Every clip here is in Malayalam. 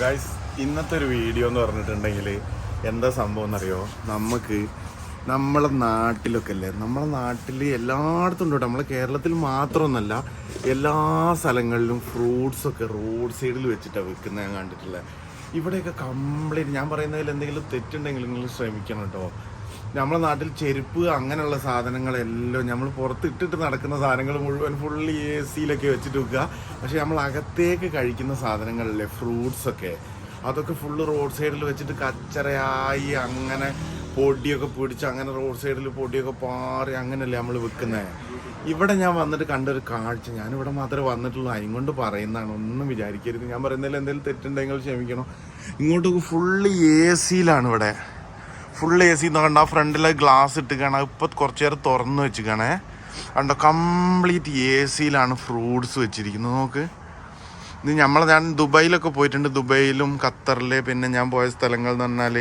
ഗൈസ് ഇന്നത്തെ ഒരു വീഡിയോ എന്ന് പറഞ്ഞിട്ടുണ്ടെങ്കിൽ എന്താ സംഭവം എന്നറിയോ? നമുക്ക് നമ്മളെ നാട്ടിലൊക്കെ അല്ലേ നമ്മളെ നാട്ടിൽ എല്ലായിടത്തും ഉണ്ട് നമ്മളെ കേരളത്തിൽ മാത്രമൊന്നല്ല എല്ലാ സ്ഥലങ്ങളിലും ഫ്രൂട്ട്സ് ഒക്കെ റോഡ് സൈഡിൽ വെച്ചിട്ടാണ് വിൽക്കുന്നത് ഞാൻ കണ്ടിട്ടുള്ളത് ഇവിടെയൊക്കെ കംപ്ലീറ്റ് ഞാൻ പറയുന്നതിൽ എന്തെങ്കിലും തെറ്റുണ്ടെങ്കിൽ നിങ്ങൾ ശ്രമിക്കണം കേട്ടോ. നമ്മളെ നാട്ടിൽ ചെരുപ്പ് അങ്ങനെയുള്ള സാധനങ്ങളെല്ലാം നമ്മൾ പുറത്ത് ഇട്ടിട്ട് നടക്കുന്ന സാധനങ്ങൾ മുഴുവൻ ഫുള്ളി എ സിയിലൊക്കെ വെച്ചിട്ട് വെക്കുക. പക്ഷേ നമ്മൾ അകത്തേക്ക് കഴിക്കുന്ന സാധനങ്ങളിലെ ഫ്രൂട്ട്സൊക്കെ അതൊക്കെ ഫുള്ള് റോഡ് സൈഡിൽ വെച്ചിട്ട് കച്ചറയായി അങ്ങനെ പൊടിയൊക്കെ പിടിച്ച് അങ്ങനെ റോഡ് സൈഡിൽ പൊടിയൊക്കെ പാറി അങ്ങനെയല്ലേ നമ്മൾ വെക്കുന്നത് ഇവിടെ ഞാൻ വന്നിട്ട് കണ്ടൊരു കാഴ്ച. ഞാനിവിടെ മാത്രമേ വന്നിട്ടുള്ളൂ. അതുകൊണ്ട് കൊണ്ട് പറയുന്നതാണ്. ഒന്നും വിചാരിക്കരുത്. ഞാൻ പറയുന്നതിൽ എന്തെങ്കിലും തെറ്റുണ്ടെങ്കിൽ ക്ഷമിക്കണം. ഇങ്ങോട്ടൊക്കെ ഫുള്ള് എ സിയിലാണ് ഇവിടെ. ഫുൾ എ സി എന്ന് കണ്ട ഫ്രണ്ടിൽ ഗ്ലാസ് ഇട്ടുകയാണ് ഇപ്പം കുറച്ച് നേരം തുറന്ന് വെച്ചിക്കണേ. കണ്ടോ കംപ്ലീറ്റ് എ സിയിലാണ് ഫ്രൂട്ട്സ് വെച്ചിരിക്കുന്നത്. നോക്ക്. ഇത് നമ്മൾ ഞാൻ ദുബായിലൊക്കെ പോയിട്ടുണ്ട്. ദുബായിലും ഖത്തറിൽ പിന്നെ ഞാൻ പോയ സ്ഥലങ്ങൾ എന്ന് പറഞ്ഞാൽ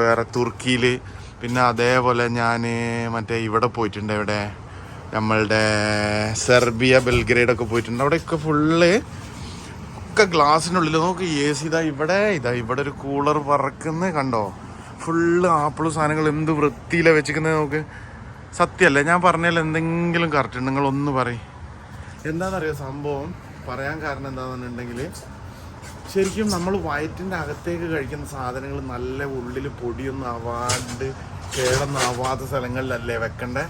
വേറെ തുർക്കിയിൽ പിന്നെ അതേപോലെ ഞാൻ മറ്റേ ഇവിടെ പോയിട്ടുണ്ട് ഇവിടെ. നമ്മളുടെ സെർബിയ ബെൽഗ്രേഡ് ഒക്കെ പോയിട്ടുണ്ട്. അവിടെയൊക്കെ ഫുള്ള് ഒക്കെ ഗ്ലാസ്സിനുള്ളിൽ നോക്ക് എ സി ഇതാ ഇവിടെ ഇതാ ഇവിടെ ഒരു കൂളർ പറക്കുന്നത് കണ്ടോ? ഫുള്ള് ആപ്പിൾ സാധനങ്ങൾ എന്ത് വൃത്തിയിലാണ് വെച്ചിരിക്കുന്നത് നമുക്ക് സത്യമല്ലേ? ഞാൻ പറഞ്ഞാൽ എന്തെങ്കിലും കറക്റ്റ് നിങ്ങൾ ഒന്ന് പറയും. എന്താണെന്നറിയോ സംഭവം? പറയാൻ കാരണം എന്താണെന്നുണ്ടെങ്കിൽ ശരിക്കും നമ്മൾ വയറ്റിന്റെ അകത്തേക്ക് കഴിക്കുന്ന സാധനങ്ങൾ നല്ല ഉള്ളിൽ പൊടിയൊന്നും ആവാണ്ട് കേടൊന്നും ആവാത്ത സ്ഥലങ്ങളിലല്ലേ വെക്കണ്ടേ?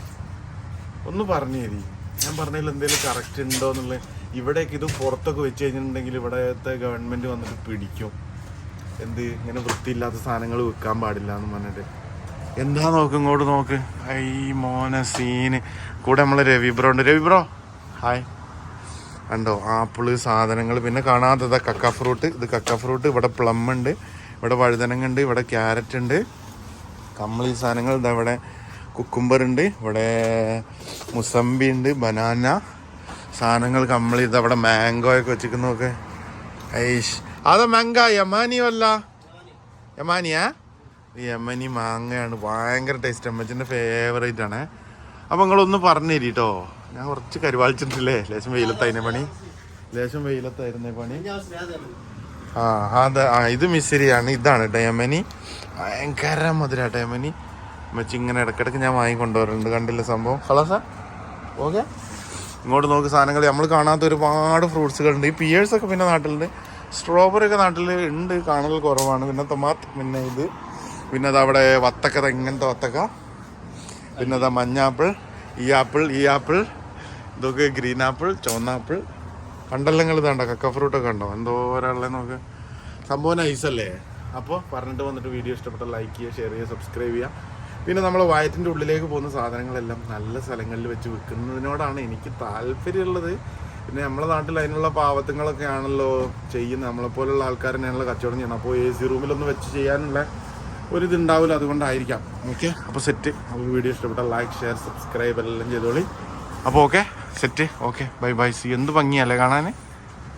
ഒന്ന് പറഞ്ഞു തരി. ഞാൻ പറഞ്ഞതിൽ എന്തെങ്കിലും കറക്റ്റ് ഉണ്ടോ എന്നുള്ളത്. ഇവിടേക്ക് ഇത് പുറത്തൊക്കെ വെച്ച് കഴിഞ്ഞിട്ടുണ്ടെങ്കിൽ ഇവിടത്തെ ഗവൺമെന്റ് വന്നിട്ട് പിടിക്കും. എന്ത് ഇങ്ങനെ വൃത്തിയില്ലാത്ത സാധനങ്ങൾ വെക്കാൻ പാടില്ല എന്ന് പറഞ്ഞിട്ട്. എന്താ നോക്ക് ഇങ്ങോട്ട് നോക്ക്. I Mona scene. കൂടെ നമ്മളെ രവി ബ്രോ ഉണ്ട്. Ravi bro hi. ഉണ്ടോ ആപ്പിൾ സാധനങ്ങൾ പിന്നെ കാണാത്തതാ കക്ക ഫ്രൂട്ട്. ഇത് കക്ക ഫ്രൂട്ട്. ഇവിടെ പ്ലം ഉണ്ട്. ഇവിടെ വഴുതനങ്ങ ഉണ്ട്. ഇവിടെ ക്യാരറ്റ് ഉണ്ട്. കമ്പിളി സാധനങ്ങൾ. ഇതാ ഇവിടെ കുക്കുംബർ ഉണ്ട്. ഇവിടെ മുസമ്പി ഉണ്ട്. ബനാന. സാധനങ്ങൾ കമ്പിളി ഇതാ ഇവിടെ മാംഗോ ഒക്കെ വെച്ചിരിക്കുന്നതൊക്കെ ഐഷ്. അതാ മാങ്ക യമാനിയല്ല യമാനിയാ? യമനി മാങ്ങയാണ് ഭയങ്കര ടേസ്റ്റ് അമ്മച്ചിന്റെ ഫേവറേറ്റ് ആണ്. അപ്പം നിങ്ങളൊന്ന് പറഞ്ഞു തരി കേട്ടോ ഞാൻ കുറച്ച് കരുവാളിച്ചിട്ടില്ലേ? ലേശം വെയിലത്തായിരുന്നേ പണി. ലേശം വെയിലത്തായിരുന്നേ പണി. ആ അതെ ആ ഇത് മിശ്രിയാണ് ഇതാണ് കേട്ടോ യമനി. ഭയങ്കര മധുര യമനി. അമ്മച്ചി ഇങ്ങനെ ഇടക്കിടക്ക് ഞാൻ വാങ്ങി കൊണ്ടുവരുന്നുണ്ട് കണ്ടില്ല സംഭവം? കളസാ ഓക്കെ ഇങ്ങോട്ട് നോക്ക് സാധനങ്ങൾ. നമ്മൾ കാണാത്ത ഒരുപാട് ഫ്രൂട്ട്സുകളുണ്ട് ഈ പിയേഴ്സൊക്കെ പിന്നെ നാട്ടിലുണ്ട്. സ്ട്രോബെറി ഒക്കെ നാട്ടിൽ ഉണ്ട് കാണൽ കുറവാണ്. പിന്നെ തൊമാത്ത് പിന്നെ ഇത്. പിന്നെ അത് അവിടെ വത്തക്ക ഇങ്ങനത്തെ വത്തക്ക. പിന്നെ അതാ മഞ്ഞാപ്പിൾ ഈ ആപ്പിൾ ഈ ആപ്പിൾ. ഇതൊക്കെ ഗ്രീൻ ആപ്പിൾ ചുവന്നാപ്പിൾ കണ്ടെല്ലാം ഇതാണ്ടോ? കക്ക ഫ്രൂട്ടൊക്കെ ഉണ്ടോ എന്തോ ഒരാളെ നോക്ക്. സംഭവം നൈസല്ലേ അപ്പോൾ പറഞ്ഞിട്ട് വന്നിട്ട് വീഡിയോ ഇഷ്ടപ്പെട്ട ലൈക്ക് ചെയ്യുക ഷെയർ ചെയ്യുക സബ്സ്ക്രൈബ് ചെയ്യുക. പിന്നെ നമ്മൾ വയറ്റിന്റെ ഉള്ളിലേക്ക് പോകുന്ന സാധനങ്ങളെല്ലാം നല്ല സ്ഥലങ്ങളിൽ വെച്ച് വിൽക്കുന്നതിനോടാണ് എനിക്ക് താല്പര്യമുള്ളത്. പിന്നെ നമ്മളെ നാട്ടിൽ അതിനുള്ള പാവത്തങ്ങളൊക്കെ ആണല്ലോ ചെയ്യുന്നത്. നമ്മളെപ്പോലുള്ള ആൾക്കാർ തന്നെയാണല്ലോ കച്ചവടം ചെയ്യുന്നത്. അപ്പോൾ എ സി റൂമിലൊന്ന് വെച്ച് ചെയ്യാനുള്ള ഒരു ഇതുണ്ടാവില്ല അതുകൊണ്ടായിരിക്കാം. ഓക്കെ അപ്പോൾ സെറ്റ് അപ്പോൾ വീഡിയോ ഇഷ്ടപ്പെട്ട ലൈക്ക് ഷെയർ സബ്സ്ക്രൈബ് എല്ലാം ചെയ്തോളി. അപ്പോൾ okay set okay bye bye see എന്ത് ഭംഗിയല്ലേ കാണാൻ?